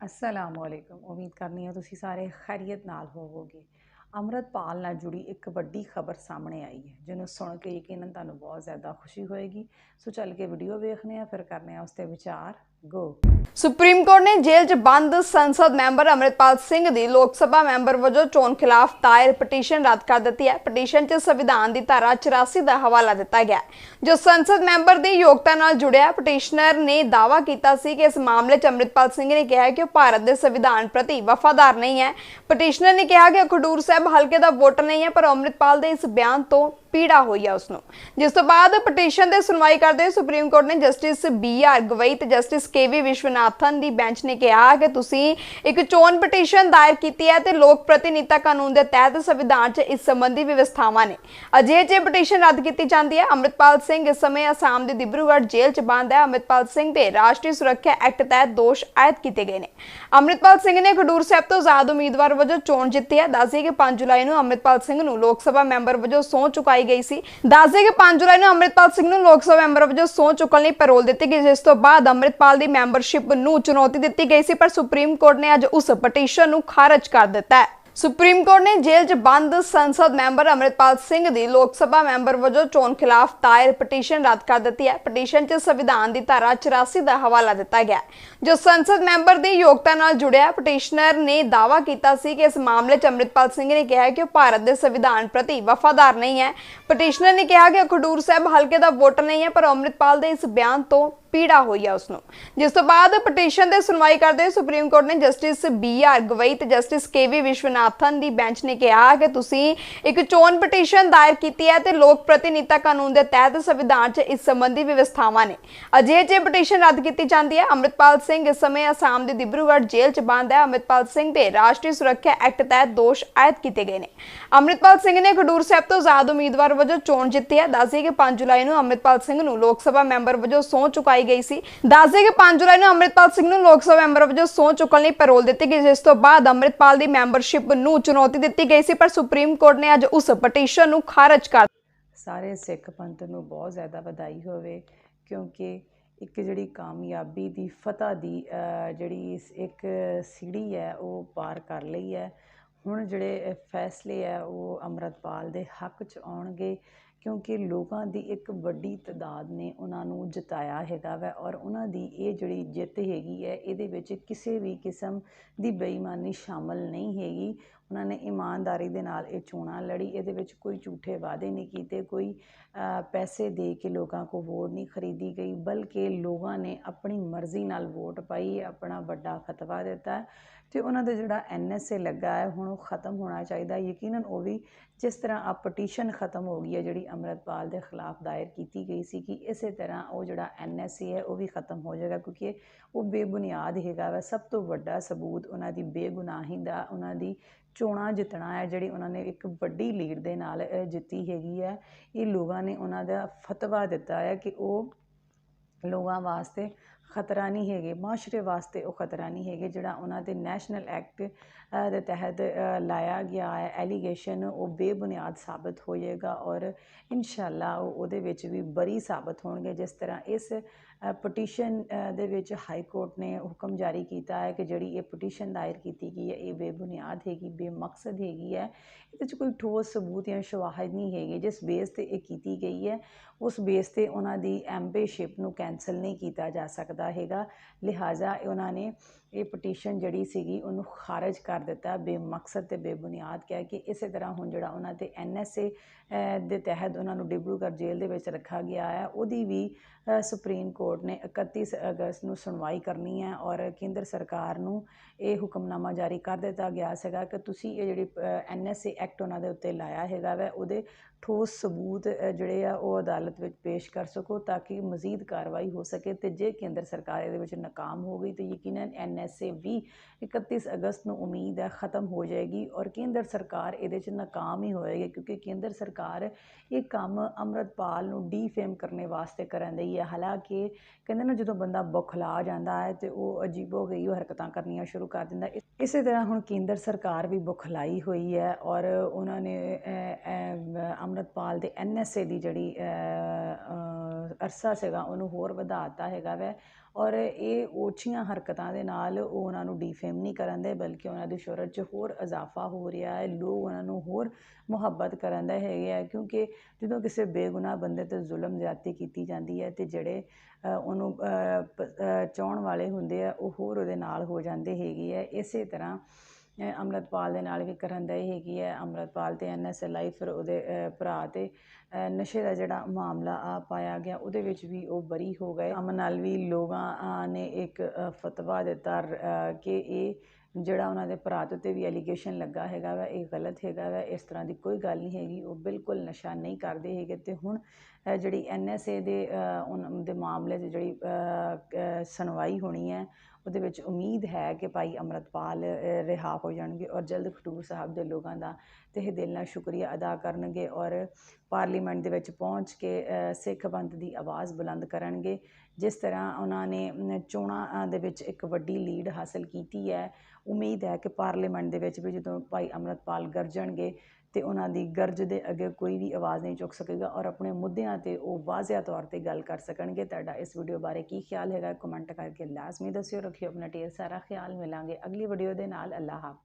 ਅਸਲਾਮੁਅਲੈਕੁਮ ਉਮੀਦ ਕਰਨੀ ਹੈ ਤੁਸੀਂ ਸਾਰੇ ਖੈਰੀਅਤ ਨਾਲ ਹੋਵੋਗੇ। ਅੰਮ੍ਰਿਤਪਾਲ ਨਾਲ ਜੁੜੀ ਇੱਕ ਵੱਡੀ ਖਬਰ ਸਾਹਮਣੇ ਆਈ ਹੈ, ਜਿਹਨੂੰ ਸੁਣ ਕੇ ਯਕੀਨਨ ਤੁਹਾਨੂੰ ਬਹੁਤ ਜ਼ਿਆਦਾ ਖੁਸ਼ੀ ਹੋਏਗੀ। ਸੋ ਚੱਲ ਕੇ ਵੀਡੀਓ ਵੇਖਨੇ ਆ ਫਿਰ ਕਰਨੇ ਆ ਉਸ ਤੇ ਵਿਚਾਰ। ਗੋ ਸੁਪਰੀਮ ਕੋਰਟ ਨੇ ਜੇਲ੍ਹ 'ਚ ਬੰਦ ਸੰਸਦ ਮੈਂਬਰ ਅਮਰਿਤਪਾਲ ਸਿੰਘ ਦੀ ਲੋਕ ਸਭਾ ਮੈਂਬਰ ਵਜੋਂ ਚੋਣ ਖਿਲਾਫ ਦਾਇਰ ਪਟੀਸ਼ਨ ਰੱਦ ਕਰ ਦਿੱਤੀ ਹੈ। ਪਟੀਸ਼ਨ 'ਚ ਸੰਵਿਧਾਨ ਦੀ ਧਾਰਾ 84 ਦਾ ਹਵਾਲਾ ਦਿੱਤਾ ਗਿਆ ਜੋ ਸੰਸਦ ਮੈਂਬਰ ਦੀ ਯੋਗਤਾ ਨਾਲ ਜੁੜਿਆ ਪਟੀਸ਼ਨਰ ਨੇ ਦਾਅਵਾ ਕੀਤਾ ਸੀ ਕਿ ਇਸ ਮਾਮਲੇ 'ਚ ਅਮਰਿਤਪਾਲ ਸਿੰਘ ਨੇ ਕਿਹਾ ਕਿ ਉਹ ਭਾਰਤ ਦੇ ਸੰਵਿਧਾਨ ਪ੍ਰਤੀ ਵਫਾਦਾਰ ਨਹੀਂ ਹੈ। ਪਟੀਸ਼ਨਰ ਨੇ ਕਿਹਾ ਕਿ ਖਡੂਰ ਸਾਹਿਬ ਹਲਕੇ ਦਾ ਵੋਟਰ ਨਹੀਂ ਹੈ, ਪਰ ਅਮਰਿਤਪਾਲ ਦੇ ਇਸ ਬਿਆਨ ਤੋਂ ਪੀੜਾ ਹੋਈ ਹੈ ਉਸ ਨੂੰ ਜਿਸ ਤੋਂ ਬਾਅਦ ਪਟੀਸ਼ਨ ਤੇ ਸੁਣਵਾਈ ਕਰਦੇ ਸੁਪਰੀਮ ਕੋਰਟ ਨੇ ਜਸਟਿਸ ਬੀ ਆਰ ਗਵਈ ਤੇ ਜਸਟਿਸ ਕੇ ਵੀ ਵਿਸ਼ਵਨਾਥਨ ਦੀ ਬੈਂਚ ਨੇ ਕਿਹਾ ਕਿ ਤੁਸੀਂ ਇੱਕ ਚੋਣ ਪਟੀਸ਼ਨ ਦਾਇਰ ਕੀਤੀ ਹੈ ਤੇ ਲੋਕ ਪ੍ਰਤੀਨਿਧਤਾ ਕਾਨੂੰਨ ਦੇ ਤਹਿਤ ਸੰਵਿਧਾਨ 'ਚ ਇਸ ਸੰਬੰਧੀ ਵਿਵਸਥਾਵਾਂ ਨੇ। ਅਜੇ ਜੇ ਪਟੀਸ਼ਨ ਰੱਦ ਕੀਤੀ ਜਾਂਦੀ ਹੈ, ਅੰਮ੍ਰਿਤਪਾਲ ਸਿੰਘ ਇਸ ਸਮੇਂ ਅਸਾਮ ਦੇ ਦਿਬਰੂਗੜ੍ਹ ਜੇਲ੍ਹ 'ਚ ਬੰਦ ਹੈ। ਅੰਮ੍ਰਿਤਪਾਲ ਸਿੰਘ ਤੇ ਰਾਸ਼ਟਰੀ ਸੁਰੱਖਿਆ ਐਕਟ ਤਹਿਤ ਦੋਸ਼ ਆਇਦ ਕੀਤੇ ਗਏ ਨੇ। ਅੰਮ੍ਰਿਤਪਾਲ ਸਿੰਘ ਨੇ ਖਡੂਰ ਸਾਹਿਬ ਤੋਂ ਆਜ਼ਾਦ ਉਮੀਦਵਾਰ ਵਜੋਂ ਚੋਣ ਜਿੱਤੀ ਹੈ। ਦੱਸਦੇ ਕਿ 5 ਜੁਲਾਈ ਨੂੰ ਅੰਮ੍ਰਿਤਪਾਲ ਸਿੰਘ ਨੂੰ ਲੋਕ ਸਭਾ ਮੈਂਬਰ ਵਜੋਂ ਸਹੁੰ ਚੁਕਾਈ ਗਈ ਸੀ। ਦੱਸਦੇ ਕਿ 5 ਜੁਲਾਈ ਨੂੰ ਅੰਮ੍ਰਿਤਪਾਲ ਸਿੰਘ ਨੂੰ ਲੋਕ ਸਭਾ ਮੈਂਬਰ ਵਜੋਂ ਸਹੁੰ ਚੁੱਕਣ ਲਈ ਪੈਰੋਲ ਦਿੱਤੀ ਗਈ, ਜਿਸ ਤੋਂ ਬਾਅਦ ਅੰਮ੍ਰਿਤਪਾਲ ਦੀ ਮੈਂਬਰਸ਼ਿਪ ਨੂੰ ਚੁਣੌਤੀ ਦਿੱਤੀ ਗਈ ਸੀ, ਪਰ ਸੁਪਰੀਮ ਕੋਰਟ ਨੇ ਅੱਜ ਉਸ ਪਟੀਸ਼ਨ ਨੂੰ ਖਾਰਜ ਕਰ ਦਿੱਤਾ ਹੈ। ਸੁਪਰੀਮ ਕੋਰਟ ਨੇ ਜੇਲ੍ਹ 'ਚ ਬੰਦ ਸੰਸਦ ਮੈਂਬਰ ਅਮਰਿਤਪਾਲ ਸਿੰਘ ਦੀ ਲੋਕ ਸਭਾ ਮੈਂਬਰ ਵਜੋਂ ਚੋਣ ਖਿਲਾਫ ਦਾਇਰ ਪਟੀਸ਼ਨ ਰੱਦ ਕਰ ਦਿੱਤੀ ਹੈ। ਪਟੀਸ਼ਨ 'ਚ ਸੰਵਿਧਾਨ ਦੀ ਧਾਰਾ 84 ਦਾ ਹਵਾਲਾ ਦਿੱਤਾ ਗਿਆ ਜੋ ਸੰਸਦ ਮੈਂਬਰ ਦੀ ਯੋਗਤਾ ਨਾਲ ਜੁੜਿਆ ਪਟੀਸ਼ਨਰ ਨੇ ਦਾਅਵਾ ਕੀਤਾ ਸੀ ਕਿ ਇਸ ਮਾਮਲੇ 'ਚ ਅਮਰਿਤਪਾਲ ਸਿੰਘ ਨੇ ਕਿਹਾ ਕਿ ਉਹ ਭਾਰਤ ਦੇ ਸੰਵਿਧਾਨ ਪ੍ਰਤੀ ਵਫਾਦਾਰ ਨਹੀਂ ਹੈ। ਪਟੀਸ਼ਨਰ ਨੇ ਕਿਹਾ ਕਿ ਖਡੂਰ ਸਾਹਿਬ ਹਲਕੇ ਦਾ ਵੋਟਰ ਨਹੀਂ ਹੈ, ਪਰ ਅਮਰਿਤਪਾਲ ਦੇ ਇਸ ਬਿਆਨ ਤੋਂ ਪੀੜਾ ਹੋਈ ਹੈ ਉਸ ਨੂੰ ਜਿਸ ਤੋਂ ਬਾਅਦ ਪਟੀਸ਼ਨ ਤੇ ਸੁਣਵਾਈ ਕਰਦੇ ਸੁਪਰੀਮ ਕੋਰਟ ਨੇ ਜਸਟਿਸ ਬੀ ਆਰ ਗਵਈ ਤੇ ਜਸਟਿਸ ਕੇ ਵੀ ਵਿਸ਼ਵਨਾਥਨ ਦੀ ਬੈਂਚ ਨੇ ਕਿਹਾ ਕਿ ਤੁਸੀਂ ਇੱਕ ਚੋਣ ਪਟੀਸ਼ਨ ਦਾਇਰ ਕੀਤੀ ਹੈ ਤੇ ਲੋਕ ਪ੍ਰਤੀਨਿਧਤਾ ਕਾਨੂੰਨ ਦੇ ਤਹਿਤ ਸੰਵਿਧਾਨ 'ਚ ਇਸ ਸੰਬੰਧੀ ਵਿਵਸਥਾਵਾਂ ਨੇ। ਅਜੇ ਜੇ ਪਟੀਸ਼ਨ ਰੱਦ ਕੀਤੀ ਜਾਂਦੀ ਹੈ, ਅੰਮ੍ਰਿਤਪਾਲ ਸਿੰਘ ਇਸ ਸਮੇਂ ਅਸਾਮ ਦੇ ਦਿਬਰੂਗੜ੍ਹ ਜੇਲ੍ਹ 'ਚ ਬੰਦ ਹੈ। ਅੰਮ੍ਰਿਤਪਾਲ ਸਿੰਘ ਤੇ ਰਾਸ਼ਟਰੀ ਸੁਰੱਖਿਆ ਐਕਟ ਤਹਿਤ ਦੋਸ਼ ਆਇਦ ਕੀਤੇ ਗਏ ਨੇ। ਅੰਮ੍ਰਿਤਪਾਲ ਸਿੰਘ ਨੇ ਖਡੂਰ ਸਾਹਿਬ ਤੋਂ ਆਜ਼ਾਦ ਉਮੀਦਵਾਰ ਵਜੋਂ ਚੋਣ ਜਿੱਤੀ ਹੈ। ਦੱਸਦੇ ਕਿ 5 ਜੁਲਾਈ ਨੂੰ ਅੰਮ੍ਰਿਤਪਾਲ ਸਿੰਘ ਨੂੰ ਲੋਕ ਸਭਾ ਮੈਂਬਰ ਵਜੋਂ ਸਹੁੰ ਚੁਕਾਈ ਗਈ ਸੀ। ਦੱਸਦੇ ਕਿ 5 ਜੁਲਾਈ ਨੂੰ ਅੰਮ੍ਰਿਤਪਾਲ ਸਿੰਘ ਨੂੰ ਲੋਕ ਸਭਾ ਮੈਂਬਰ ਵਜੋਂ ਸਹੁੰ ਚੁੱਕਣ ਲਈ ਪੈਰੋਲ ਦਿੱਤੀ ਗਈ ਜਿਸ ਤੋਂ ਬਾਅਦ ਅੰਮ੍ਰਿਤਪਾਲ ਦੀ ਮੈਂਬਰਸ਼ਿਪ ਨੂੰ ਚੁਣੌਤੀ ਦਿੱਤੀ ਗਈ ਸੀ ਪਰ ਸੁਪਰੀਮ ਕੋਰਟ ਨੇ ਅੱਜ ਉਸ ਪਟੀਸ਼ਨ ਨੂੰ ਖਾਰਜ ਕਰ ਸਾਰੇ ਸਿੱਖ ਪੰਥ ਨੂੰ ਬਹੁਤ ਜ਼ਿਆਦਾ ਵਧਾਈ ਹੋਵੇ ਕਿਉਂਕਿ ਇੱਕ ਜਿਹੜੀ ਕਾਮਯਾਬੀ ਦੀ ਫਤਹ ਦੀ ਅ, ਜਿਹੜੀ ਇੱਕ ਸੀੜੀ ਹੈ ਉਹ ਪਾਰ ਕਰ ਲਈ ਹੈ। ਹੁਣ ਜਿਹੜੇ ਫੈਸਲੇ ਹੈ ਉਹ ਅੰਮ੍ਰਿਤਪਾਲ ਦੇ ਹੱਕ 'ਚ ਆਉਣਗੇ। ਕਿਉਂਕਿ ਲੋਕਾਂ ਦੀ ਇੱਕ ਵੱਡੀ ਤਾਦਾਦ ਨੇ ਉਹਨਾਂ ਨੂੰ ਜਿਤਾਇਆ ਹੈਗਾ ਵੈ ਔਰ ਉਹਨਾਂ ਦੀ ਇਹ ਜਿਹੜੀ ਜਿੱਤ ਹੈਗੀ ਹੈ, ਇਹਦੇ ਵਿੱਚ ਕਿਸੇ ਵੀ ਕਿਸਮ ਦੀ ਬੇਈਮਾਨੀ ਸ਼ਾਮਲ ਨਹੀਂ ਹੈਗੀ ਉਹਨਾਂ ਨੇ ਇਮਾਨਦਾਰੀ ਦੇ ਨਾਲ ਇਹ ਚੋਣਾਂ ਲੜੀ, ਇਹਦੇ ਵਿੱਚ ਕੋਈ ਝੂਠੇ ਵਾਅਦੇ ਨਹੀਂ ਕੀਤੇ, ਕੋਈ ਪੈਸੇ ਦੇ ਕੇ ਲੋਕਾਂ ਕੋਲ ਵੋਟ ਨਹੀਂ ਖਰੀਦੀ ਗਈ, ਬਲਕਿ ਲੋਕਾਂ ਨੇ ਆਪਣੀ ਮਰਜ਼ੀ ਨਾਲ ਵੋਟ ਪਾਈ, ਆਪਣਾ ਵੱਡਾ ਫਤਵਾ ਦਿੱਤਾ। ਅਤੇ ਉਹਨਾਂ ਦਾ ਜਿਹੜਾ ਐਨਐਸਏ ਲੱਗਾ ਹੈ, ਹੁਣ ਉਹ ਖਤਮ ਹੋਣਾ ਚਾਹੀਦਾ। ਯਕੀਨਨ ਉਹ ਵੀ ਜਿਸ ਤਰ੍ਹਾਂ ਆ ਪਟੀਸ਼ਨ ਖਤਮ ਹੋ ਗਈ ਹੈ, ਜਿਹੜੀ ਅੰਮ੍ਰਿਤਪਾਲ ਦੇ ਖਿਲਾਫ ਦਾਇਰ ਕੀਤੀ ਗਈ ਸੀ ਕਿ ਇਸੇ ਤਰ੍ਹਾਂ ਉਹ ਜਿਹੜਾ ਐਨਐਸਏ ਹੈ, ਉਹ ਵੀ ਖਤਮ ਹੋ ਜਾਏਗਾ, ਕਿਉਂਕਿ ਉਹ ਬੇਬੁਨਿਆਦ ਹੈਗਾ ਵਾ। ਸਭ ਤੋਂ ਵੱਡਾ ਸਬੂਤ ਉਹਨਾਂ ਦੀ ਬੇਗੁਨਾਹੀ ਦਾ, ਉਹਨਾਂ ਦੀ ਚੋਣਾਂ ਜਿੱਤਣਾ ਹੈ, ਜਿਹੜੀ ਉਹਨਾਂ ਨੇ ਇੱਕ ਵੱਡੀ ਲੀਡ ਦੇ ਨਾਲ ਜਿੱਤੀ ਹੈਗੀ ਹੈ। ਇਹ ਲੋਕਾਂ ਨੇ ਉਹਨਾਂ ਦਾ ਫਤਵਾ ਦਿੱਤਾ ਹੈ ਕਿ ਉਹ ਲੋਕਾਂ ਵਾਸਤੇ ਖਤਰਾ ਨਹੀਂ ਹੈਗੇ। ਮਾਸ਼ਰੇ ਵਾਸਤੇ ਉਹ ਖਤਰਾ ਨਹੀਂ ਹੈਗੇ ਜਿਹੜਾ ਉਹਨਾਂ 'ਤੇ ਨੈਸ਼ਨਲ ਐਕਟ ਦੇ ਤਹਿਤ ਲਾਇਆ ਗਿਆ ਹੈ। ਐਲੀਗੇਸ਼ਨ ਉਹ ਬੇਬੁਨਿਆਦ ਸਾਬਤ ਹੋਏਗਾ ਔਰ ਇਨਸ਼ਾਅੱਲਾ ਉਹ ਉਹਦੇ ਵਿੱਚ ਵੀ ਬਰੀ ਸਾਬਤ ਹੋਣਗੇ। ਜਿਸ ਤਰ੍ਹਾਂ ਇਸ ਪਟੀਸ਼ਨ ਦੇ ਵਿੱਚ ਹਾਈ ਕੋਰਟ ਨੇ ਹੁਕਮ ਜਾਰੀ ਕੀਤਾ ਹੈ ਕਿ ਜਿਹੜੀ ਇਹ ਪਟੀਸ਼ਨ ਦਾਇਰ ਕੀਤੀ ਗਈ ਹੈ, ਇਹ ਬੇਬੁਨਿਆਦ ਹੈਗੀ, ਬੇਮਕਸਦ ਹੈਗੀ ਹੈ। ਇਹਦੇ 'ਚ ਕੋਈ ਠੋਸ ਸਬੂਤ ਜਾਂ ਸ਼ਵਾਹਦ ਨਹੀਂ ਹੈਗੇ। ਜਿਸ ਬੇਸ ਤੇ ਇਹ ਕੀਤੀ ਗਈ ਹੈ, ਉਸ ਬੇਸ ਤੇ ਉਹਨਾਂ ਦੀ ਐਮਪੀਸ਼ਿਪ ਨੂੰ ਕੈਨਸਲ ਨਹੀਂ ਕੀਤਾ ਜਾ ਸਕਦਾ। ਹੈਗਾ। ਲਿਹਾਜ਼ਾ ਉਹਨਾਂ ਨੇ ਇਹ ਪਟੀਸ਼ਨ ਜਿਹੜੀ ਸੀਗੀ ਉਹਨੂੰ ਖਾਰਜ ਕਰ ਦਿੱਤਾ, ਬੇਮਕਸਦ ਤੇ ਬੇਬੁਨਿਆਦ ਕਹਿ ਕੇ। ਇਸੇ ਤਰ੍ਹਾਂ ਹੁਣ ਜਿਹੜਾ ਉਹਨਾਂ ਤੇ ਐਨਐਸਏ ਦੇ ਤਹਿਤ ਉਹਨਾਂ ਨੂੰ ਡਿਬਰੂਗੜ੍ਹ ਜੇਲ੍ਹ ਦੇ ਵਿੱਚ ਰੱਖਿਆ ਗਿਆ ਹੈ। ਉਹਦੀ ਵੀ ਸੁਪਰੀਮ ਕੋਰਟ ਨੇ 31 ਅਗਸਤ ਨੂੰ ਸੁਣਵਾਈ ਕਰਨੀ ਹੈ ਔਰ ਕੇਂਦਰ ਸਰਕਾਰ ਨੂੰ ਇਹ ਹੁਕਮਨਾਮਾ ਜਾਰੀ ਕਰ ਦਿੱਤਾ ਗਿਆ ਸੀਗਾ ਕਿ ਤੁਸੀਂ ਇਹ ਜਿਹੜੀ ਐਨਐਸਏ ਐਕਟ ਉਹਨਾਂ ਦੇ ਉੱਤੇ ਲਾਇਆ ਹੈਗਾ ਵੈ, ਉਹਦੇ ਠੋਸ ਸਬੂਤ ਜਿਹੜੇ ਆ ਉਹ ਅਦਾਲਤ ਵਿੱਚ ਪੇਸ਼ ਕਰ ਸਕੋ ਤਾਂ ਕਿ ਮਜ਼ੀਦ ਕਾਰਵਾਈ ਹੋ ਸਕੇ ਤੇ ਜੇ ਕੇਂਦਰ ਸਰਕਾਰ ਇਹਦੇ ਵਿੱਚ ਨਾਕਾਮ ਹੋ ਗਈ ਤਾਂ ਯਕੀਨਨ ਐਨਐਸਏ ਵੀ 31 ਅਗਸਤ ਨੂੰ ਉਮੀਦ ਹੈ ਖਤਮ ਹੋ ਜਾਏਗੀ ਔਰ ਕੇਂਦਰ ਸਰਕਾਰ ਇਹਦੇ 'ਚ ਨਾਕਾਮ ਹੀ ਹੋਏਗੀ ਕਿਉਂਕਿ ਕੇਂਦਰ ਸਰਕਾਰ ਇਹ ਕੰਮ ਅੰਮ੍ਰਿਤਪਾਲ ਨੂੰ ਡੀਫੇਮ ਕਰਨੇ ਵਾਸਤੇ ਕਰਨ ਦੀ ਹੈ। ਹਾਲਾਂਕਿ ਕਹਿੰਦੇ ਨਾ ਜਦੋਂ ਬੰਦਾ ਬੁਖਲਾ ਜਾਂਦਾ ਹੈ ਤੇ ਉਹ ਅਜੀਬੋ ਗਰੀਬ ਹਰਕਤਾਂ ਕਰਨੀਆਂ ਸ਼ੁਰੂ ਕਰ ਦਿੰਦਾ ਇਸ- ਇਸੇ ਤਰ੍ਹਾਂ ਹੁਣ ਕੇਂਦਰ ਸਰਕਾਰ ਵੀ ਬੁਖਲਾਈ ਹੋਈ ਹੈ ਔਰ ਉਹਨਾਂ ਨੇ ਅ, ਅ, ਅੰਮ੍ਰਿਤਪਾਲ ਦੇ ਐਨਐਸਏ ਦੀ ਜਿਹੜੀ ਅਰਸਾ ਸੀਗਾ, ਉਹਨੂੰ ਹੋਰ ਵਧਾਤਾ ਹੈਗਾ ਵੈ। ਔਰ ਇਹ ਓਛੀਆਂ ਹਰਕਤਾਂ ਦੇ ਨਾਲ ਉਹ ਉਹਨਾਂ ਨੂੰ ਡੀਫੇਮ ਨਹੀਂ ਕਰਨ ਦੇ, ਬਲਕਿ ਉਹਨਾਂ ਦੀ ਸ਼ੋਹਰਤ 'ਚ ਹੋਰ ਇਜ਼ਾਫਾ ਹੋ ਰਿਹਾ ਹੈ। ਲੋਕ ਉਹਨਾਂ ਨੂੰ ਹੋਰ ਮੁਹੱਬਤ ਕਰਨ ਦੇ ਹੈਗੇ ਆ, ਕਿਉਂਕਿ ਜਦੋਂ ਕਿਸੇ ਬੇਗੁਨਾਹ ਬੰਦੇ ਤੇ ਜ਼ੁਲਮ ਜ਼ਿਆਦਤੀ ਕੀਤੀ ਜਾਂਦੀ ਹੈ ਤੇ ਜਿਹੜੇ ਉਹਨੂੰ ਚਾਹੁਣ ਵਾਲੇ ਹੁੰਦੇ ਆ, ਉਹ ਹੋਰ ਉਹਦੇ ਨਾਲ ਹੋ ਜਾਂਦੇ ਹੈਗੇ ਆ। ਇਸੇ ਤਰ੍ਹਾਂ ਅੰਮ੍ਰਿਤਪਾਲ ਦੇ ਨਾਲ ਵੀ ਕਰਨ ਦਾ ਇਹ ਹੈਗੀ ਹੈ, ਅੰਮ੍ਰਿਤਪਾਲ ਅਤੇ ਐੱਨ ਐੱਸ ਐੱਲ ਆਈ ਫਿਰ ਉਹਦੇ ਭਰਾ ਤੇ ਨਸ਼ੇ ਦਾ ਜਿਹੜਾ ਮਾਮਲਾ ਆ ਪਾਇਆ ਗਿਆ, ਉਹਦੇ ਵਿੱਚ ਵੀ ਉਹ ਬਰੀ ਹੋ ਗਏ। ਅਮਨ ਨਾਲ ਵੀ ਲੋਕਾਂ ਨੇ ਇੱਕ ਫਤਵਾ ਦਿੱਤਾ ਕਿ ਇਹ ਜਿਹੜਾ ਉਹਨਾਂ ਦੇ ਭਰਾ ਦੇ ਉੱਤੇ ਵੀ ਐਲੀਗੇਸ਼ਨ ਲੱਗਾ ਹੈਗਾ ਵਾ ਇਹ ਗਲਤ ਹੈਗਾ ਵਾ ਇਸ ਤਰ੍ਹਾਂ ਦੀ ਕੋਈ ਗੱਲ ਨਹੀਂ ਹੈਗੀ ਉਹ ਬਿਲਕੁਲ ਨਸ਼ਾ ਨਹੀਂ ਕਰਦੇ ਹੈਗੇ ਅਤੇ ਹੁਣ ਜਿਹੜੀ ਅ, ਜਿਹੜੀ ਏ ਦੇ ਅ, ਉਹਨਾਂ ਦੇ ਮਾਮਲੇ 'ਚ ਜਿਹੜੀ ਸੁਣਵਾਈ ਹੋਣੀ ਹੈ ਉਹਦੇ ਵਿੱਚ ਉਮੀਦ ਹੈ ਕਿ ਭਾਈ ਅੰਮ੍ਰਿਤਪਾਲ ਅ, ਰਿਹਾ ਹੋ ਜਾਣਗੇ ਔਰ ਜਲਦ ਖਡੂਰ ਸਾਹਿਬ ਦੇ ਲੋਕਾਂ ਦਾ ਤਹਿ ਦਿਲ ਨਾਲ ਸ਼ੁਕਰੀਆ ਅਦਾ ਕਰਨਗੇ ਔਰ ਪਾਰਲੀਮੈਂਟ ਦੇ ਵਿੱਚ ਪਹੁੰਚ ਕੇ ਸਿੱਖ ਪੰਥ ਦੀ ਆਵਾਜ਼ ਬੁਲੰਦ ਕਰਨਗੇ। ਜਿਸ ਤਰ੍ਹਾਂ ਉਹਨਾਂ ਨੇ ਚੋਣਾਂ ਦੇ ਵਿੱਚ ਇੱਕ ਵੱਡੀ ਲੀਡ ਹਾਸਲ ਕੀਤੀ ਹੈ। ਉਮੀਦ ਹੈ ਕਿ ਪਾਰਲੀਮੈਂਟ ਦੇ ਵਿੱਚ ਵੀ ਜਦੋਂ ਭਾਈ ਅੰਮ੍ਰਿਤਪਾਲ ਗਰਜਣਗੇ ਤੇ ਉਹਨਾਂ ਦੀ ਗਰਜ ਦੇ ਅੱਗੇ ਕੋਈ ਵੀ ਆਵਾਜ਼ ਨਹੀਂ ਚੁੱਕ ਸਕੇਗਾ ਔਰ ਆਪਣੇ ਮੁੱਦਿਆਂ ਤੇ ਉਹ ਵਾਜ਼ਿਆ ਤੌਰ ਤੇ ਗੱਲ ਕਰ ਸਕਣਗੇ। ਤੁਹਾਡਾ ਇਸ ਵੀਡੀਓ ਬਾਰੇ ਕੀ ਖਿਆਲ ਹੈਗਾ? ਕਮੈਂਟ ਕਰਕੇ ਲਾਜ਼ਮੀ ਦੱਸਿਓ। ਰੱਖਿਓ ਆਪਣਾ ਢੇਰ ਸਾਰਾ ਖਿਆਲ। ਮਿਲਾਂਗੇ ਅਗਲੀ ਵੀਡੀਓ ਦੇ ਨਾਲ। ਅੱਲਾਹ ਹਾਫਿਜ਼।